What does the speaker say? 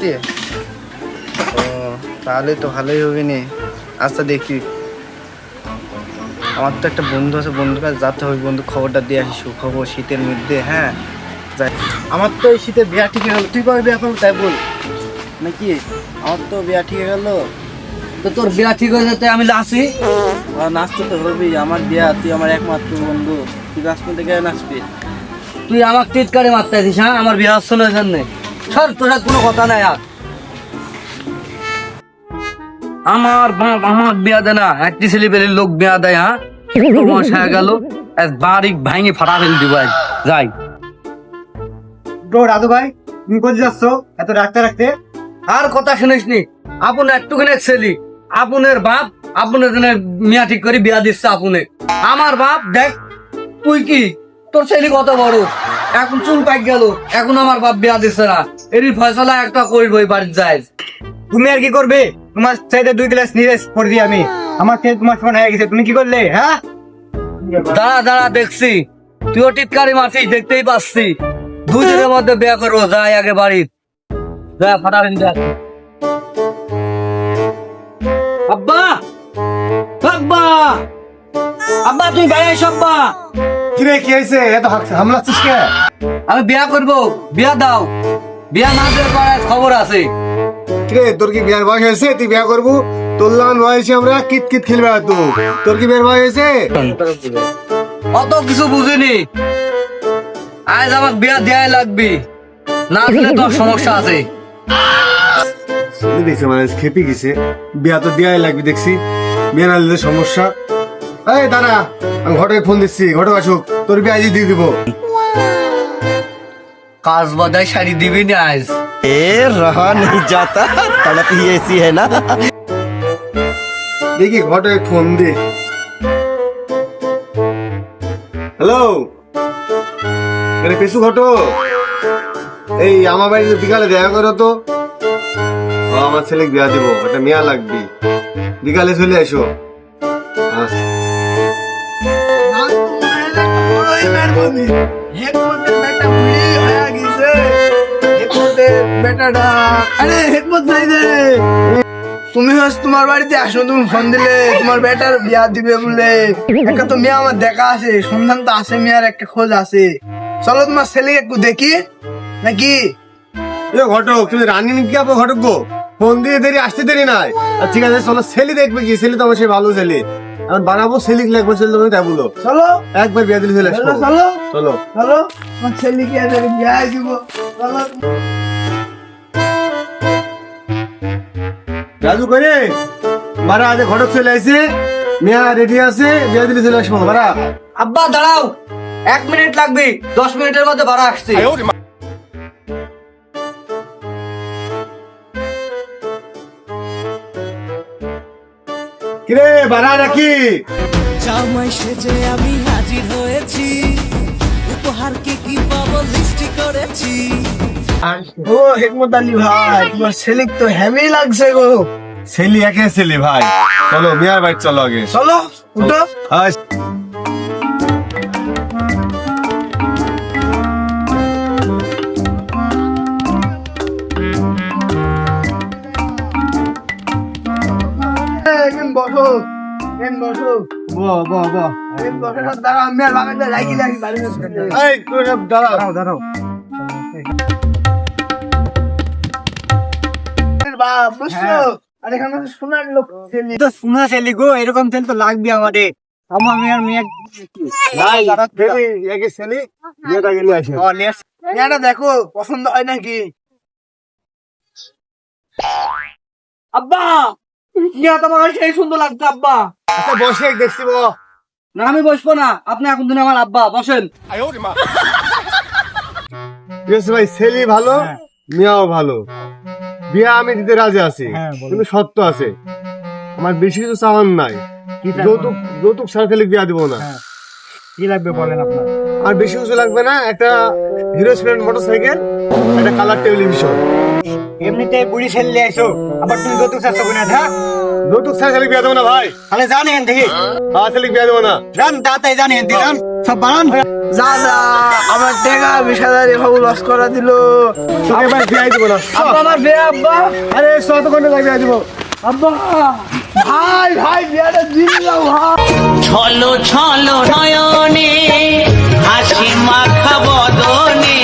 আসতে? ও, তাহলে তো ভালোই হবে নি। আচ্ছা দেখি। আমার তো একটা বন্ধু আছে, বন্ধুর কাছে যাতে হবে বন্ধু, খবরটা দিয়ে আসি, সুখবর শীতের মধ্যে হ্যাঁ? যাই। আমার তো এই শীতে বিয়া ঠিক হয়ে গেল। তুই কবে বিয়া করবি তাই বল। নাকি? আমার তো বিয়া ঠিক হয়ে গেল। তো তোর বিয়া ঠিক হয়ে যেতে আমি আর নাচতে তো হবি আমার বিয়া, তুই আমার একমাত্র বন্ধু। তুই নাচতে থেকে নাচবি। তুই আমাকে টিটকারি মারতে আছিস হ্যাঁ? আমার বিয়া না জন্য সর তোর সাথে কোনো কথা নাই আর। আমার বাপ আমার বিয়া দেয় না একটি ছেলেপেলের লোক বিয়া দেয় হ্যাঁ? তোমার গেল এক বাড়ি ভাঙে ফাটা ফেল দিব যাই। তো রাধু ভাই তুমি কোথায় যাচ্ছ? এত রাখতে রাখতে? আর কথা শুনিস নি আপন একটুখানি ছেলি আপনের বাপ আপনের জন্য মিয়া ঠিক করে বিয়া দিচ্ছে আপনে। আমার বাপ দেখ তুই কি? তোর ছেলে কত বড়? এখন চুল পাক গেল এখন আমার বাপ বিয়া দিচ্ছে না। এরই ফয়সলা একটা করব এই বাড়ির যাই তুমি আর কি করবে? তোমার চাইতে দুই গ্লাস নিয়ে করে দিই আমি। আমার খেয়ে তোমার সমান হয়ে গেছে তুমি কি করলে হ্যাঁ? দাঁড়া দাঁড়া দেখছি। তুইও টিটকারি মারছিস দেখতেই পাচ্ছি। দুই দিনের মধ্যে বিয়া করব যাই আগে বাড়ির। যা ফাটাবেন দেখ আব্বা! আব্বা! আব্বা তুই এসো আব্বা? কিরে কি হয়েছে এত হামলাচ্ছিস কে? আমি বিয়া করব। বিয়া দাও। বিয়া না দিলে পরে খবর আছে। কিরে তোর কি বিয়ার বয়স হয়েছে? তুই বিয়া করব? তোর লান বয়সে আমরা কিত কিত খেলবে তো। তোর কি বিয়ার বয়স হয়েছে? অত কিছু বুঝিনি। আজ আমার বিয়া দেয়াই লাগবে। না দিলে তোর সমস্যা আছে। দেখছি মানে খেপে গেছে। বিয়া তো দেয়াই লাগবে দেখছি। বিয়া না দিলে সমস্যা। এই দাঁড়া। আমি ঘটকে ফোন দিচ্ছি। ঘটক আসুক। তোর দিয়ে দিব। কাজ বাদায় শাড়ি দিবি না আজ। এ রহা নেই যাতা এসি না? দেখি ফোন দে। হ্যালো? পেশু ঘটো। এই আমার বাড়িতে বিকালে দেখা করো তো। আমার ছেলে বিয়া দিব। একটা মেয়া লাগবি। বিকালে চলে আসো। তুমি হস তোমার বাড়িতে আসো, তুমি ফোন দিলে, তোমার বেটার বিয়া দিবে বলে একটা তো মেয়ে আমার দেখা আছে, সন্ধান তো আছে, মেয়ের একটা খোঁজ আছে। চলো তোমার ছেলে একটু দেখি, নাকি? এ ঘটক, তুমি রানী আপো ঘটক গো? ফোন দিয়ে দেরি, আসতে দেরি নাই। আর ঠিক আছে, চলো, ছেলে দেখবে কি? ছেলে তো আমার সেই ভালো ছেলে। এখন বানাবো ছেলে লাগবে তুমি তাই বলো চলো। একবার বিয়া দিলে চলে চলো আসব। চলো। চলো। চলো। আমার এদের বিয়া দিব। চলো। রাজু করে মারা আজ ঘটক চলে আসে মেয়া রেডি আছে বিয়া দিলে চলে আসব। মারা। আব্বা দাঁড়াও। এক মিনিট লাগবে দশ মিনিটের মধ্যে ভাড়া আসছে। কিরে বাড়া নাকি? জামাই সেজে আমি হাজির হয়েছি। উপহার কি কি পাবো লিস্টি করেছি। ও হেকমত আলী ভাই তোমার ছেলে তো হেভি লাগছে গো। ছেলে একে ছেলে ভাই। চলো মিয়ার বাইক চলো আগে। চলো উঠো। ব ব এই দাঁড়াও দাঁড়াও। বাপ বুঝছ? আর এখানে সোনার লোক ছেলে। তো শোনা ছেলে গো এরকম ছেলে তো লাগবে আমাদের। আমার মেয়ের মেয়ে নাই ছেলে একে ছেলে মেয়েটা গেলে আসে। মেয়েটা দেখো পছন্দ হয় নাকি? আব্বা! মেয়ে তোমার সেই সুন্দর লাগছে আব্বা। আচ্ছা বসে দেখছি ব না আমি বসবো না। আপনি এখন দিন আমার আব্বা বসেন। ভাই ছেলে ভালো মেয়াও ভালো। বিয়া আমি দিতে রাজি আছি কিন্তু সত্য আছে। আমার বেশি কিছু চাওয়ার নাই। যৌতুক যৌতুক ছাড়া খেলে বিয়া দিব না। কি লাগবে বলেন আপনার? আর বেশি কিছু লাগবে না একটা হিরো স্প্লেন্ড মোটরসাইকেল একটা কালার টেলিভিশন। এমনিতে বুড়ি ছেলে আইছো আবার তুই যৌতুক চাচ্ছ কিনা হ্যাঁ? যৌতুক ছাড়া ছেলে বিয়া দেবো না ভাই? তাহলে জান এখান থেকে। হ্যাঁ ছেলে বিয়া দেবো না। জান তাড়াতাড়ি জান এখান থেকে সব বানান। যা যা ছলো ছলো নয়নে হাসি মাখা বদনে।